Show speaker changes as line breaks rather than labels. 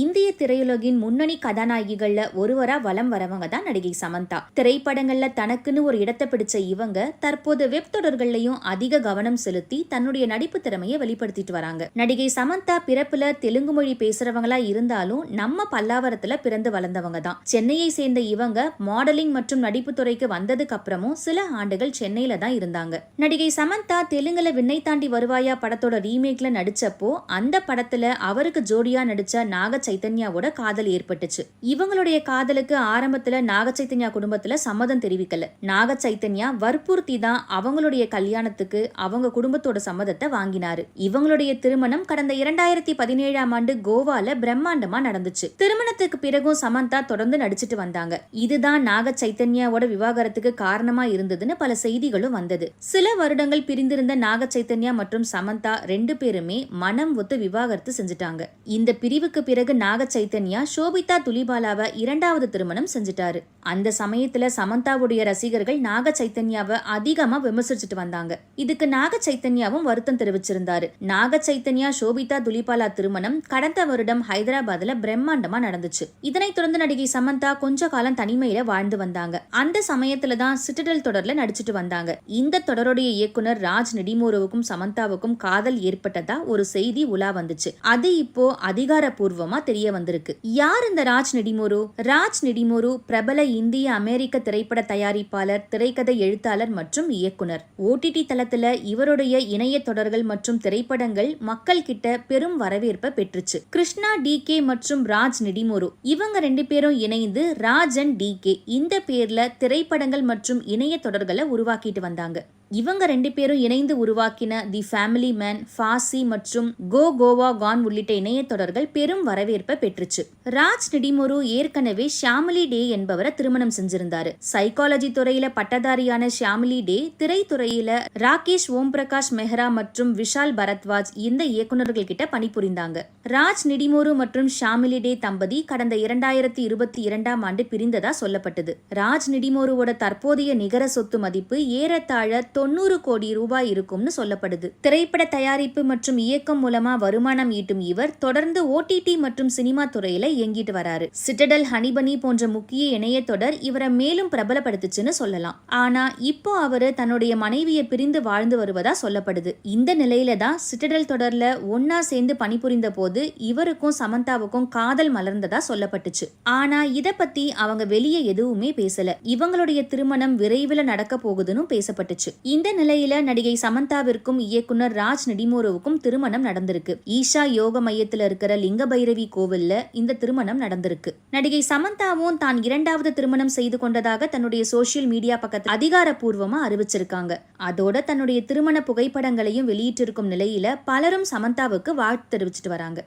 இந்திய திரையுலகின் முன்னணி கதாநாயகிகள்ல ஒருவரா வலம் வரவங்க தான் நடிகை சமந்தா. திரைப்படங்கள்ல தனக்குன்னு ஒரு இடத்தை பிடிச்ச இவங்க தற்போது வெப் தொடர்கள்லயும் அதிக கவனம் செலுத்தி தன்னுடைய நடிப்பு திறமையை வெளிப்படுத்திட்டு வராங்க. நடிகை சமந்தா பிறப்புல தெலுங்கு மொழி பேசுறவங்களா இருந்தாலும் நம்ம பல்லாவரத்துல பிறந்து வளர்ந்தவங்க தான். சென்னையை சேர்ந்த இவங்க மாடலிங் மற்றும் நடிப்பு துறைக்கு வந்ததுக்கு அப்புறமும் சில ஆண்டுகள் சென்னையில தான் இருந்தாங்க. நடிகை சமந்தா தெலுங்குல விண்ணை தாண்டி வருவாயா படத்தோட ரீமேக்ல நடிச்சப்போ அந்த படத்துல அவருக்கு ஜோடியா நடிச்ச நாக சைத்தன்யாவோட காதல் ஏற்பட்டுச்சு. இவங்களுடைய காதலுக்கு ஆரம்பத்துல நாக சைத்தன்யா குடும்பத்துல சம்மதம் தெரிவிக்கல. நாக சைத்தன்யா வற்புறுத்தி தான் அவங்களுடைய கல்யாணத்துக்கு அவங்க குடும்பத்தோட சம்மதத்தை வாங்கினாரு. இவங்களுடைய திருமணம் கடந்த இரண்டாயிரத்தி பதினேழாம் ஆண்டு கோவால பிரம்மாண்டமா நடந்துச்சு. திருமணத்துக்கு பிறகும் சமந்தா தொடர்ந்து நடிச்சிட்டு வந்தாங்க. இதுதான் நாக சைத்தன்யாவோட விவாகரத்துக்கு காரணமா இருந்ததுன்னு பல செய்திகளும் வந்தது. சில வருடங்கள் பிரிந்திருந்த நாக சைத்தன்யா மற்றும் சமந்தா ரெண்டு பேருமே மனம் ஒத்து விவாகரத்து செஞ்சுட்டாங்க. இந்த பிரிவுக்கு பிறகு நாக சைத்தன்யா சோபிதா துலிபாலாவை இரண்டாவது திருமணம் செஞ்சுட்டாரு. அந்த சமயத்துல சமந்தாவுடைய ரசிகர்கள் நாக சைத்தன்யாவை அதிகமா விமர்சிச்சுட்டு வந்தாங்க. இதுக்கு நாக சைத்தன்யாவும் வருத்தம் தெரிவிச்சிருந்தாரு. நாக சைத்தன்யா சோபிதா துலிபாலா திருமணம் கடந்த வருடம் ஹைதராபாத்ல பிரம்மாண்டமா நடந்துச்சு. இதனைத் தொடர்ந்து நடிகை சமந்தா கொஞ்ச காலம் தனிமையில வாழ்ந்து வந்தாங்க. அந்த சமயத்துல தான் சிட்டடல் தொடர்ல நடிச்சிட்டு வந்தாங்க. இந்த தொடருடைய இயக்குனர் ராஜ் நெடிமோரோவுக்கும் சமந்தாவுக்கும் காதல் ஏற்பட்டதா ஒரு செய்தி உலா வந்துச்சு. அது இப்போ அதிகாரப்பூர்வமா தெரிய வந்திருக்கு. யார் இந்த ராஜ் நெடிமோரு? ராஜ் நெடிமோரு பிரபல இந்திய அமெரிக்க திரைப்பட தயாரிப்பாளர் திரைக்கதை எழுத்தாளர் மற்றும் இயக்குனர். ஓடிடி தளத்துல இவருடைய இணைய தொடர்கள் மற்றும் திரைப்படங்கள் மக்கள் கிட்ட பெரும் வரவேற்பை பெற்றுச்சு. கிருஷ்ணா டி கே மற்றும் ராஜ் நெடிமோரு. இவங்க ரெண்டு பேரும் இணைந்து ராஜ் அண்ட் டி கே. இந்த பேர்ல திரைப்படங்கள் மற்றும் இணைய தொடர்களை உருவாக்கிட்டு வந்தாங்க. இவங்க ரெண்டு பேரும் இணைந்து உருவாக்கின தி ஃபேமிலி மேன் ஃபாசி மற்றும் கோ கோவா கான் உள்ளிட்ட இணைய தொடர்கள் பெரும் வரவேற்பை பெற்றுச்சு. ராஜ் நெடிமுரு ஏற்கனவே ஷியாமலி டே என்பவரை திருமணம் செஞ்சிருந்தாரு. சைக்காலஜி துறையில பட்டதாரியான ஷியாமலி டே திரைத்துறையில ராகேஷ் ஓம் பிரகாஷ் மெஹ்ரா மற்றும் விஷால் பரத்வாஜ் இந்த இயக்குநர்கள் கிட்ட பணிபுரிந்தாங்க. ராஜ் நெடிமுரு மற்றும் ஷாமிலி டே தம்பதி கடந்த இரண்டாயிரத்தி இருபத்தி இரண்டாம் ஆண்டு பிரிந்ததா சொல்லப்பட்டது. ராஜ் நெடிமோருவோட தற்போதைய நிகர சொத்து மதிப்பு ஏறத்தாழ தொண்ணூறு கோடி ரூபாய் இருக்கும்னு சொல்லப்படுது. திரைப்பட தயாரிப்பு மற்றும் இயக்கம் மூலமா வருமானம் ஈட்டும் இவர் தொடர்ந்து ஓடிடி மற்றும் சினிமா துறையில இயங்கிட்டு வராரு. சிட்டடல் ஹனிபனி போன்ற முக்கிய இணைய தொடர் இவரை மேலும் பிரபலப்படுத்துச்சுன்னு சொல்லலாம். ஆனா இப்போ அவரு தன்னுடைய மனைவியை பிரிந்து வாழ்ந்து வருவதா சொல்லப்படுது. இந்த நிலையில தான் சிட்டடல் தொடர்ல ஒன்னா சேர்ந்து பணிபுரிந்த போது இவருக்கும் சமந்தாவுக்கும் காதல் மலர்ந்ததா சொல்லப்பட்டுச்சு. ஆனா இத பத்தி அவங்க வெளியே எதுவுமே பேசல. இவங்களுடைய திருமணம் விரைவில் நடக்க போகுதுன்னு பேசப்பட்டுச்சு. இந்த நிலையில நடிகை சமந்தாவிற்கும் இயக்குனர் ராஜ் நெடிமோரோவுக்கும் திருமணம் நடந்திருக்கு. ஈஷா யோக மையத்தில் இருக்கிற லிங்க பைரவி கோவில்ல இந்த திருமணம் நடந்திருக்கு. நடிகை சமந்தாவும் தான் இரண்டாவது திருமணம் செய்து கொண்டதாக தன்னுடைய சோசியல் மீடியா பக்கத்தில் அதிகாரப்பூர்வமா அறிவிச்சிருக்காங்க. அதோட தன்னுடைய திருமண புகைப்படங்களையும் வெளியிட்டிருக்கும் நிலையில பலரும் சமந்தாவுக்கு வாழ்த்து தெரிவிச்சிட்டு வராங்க.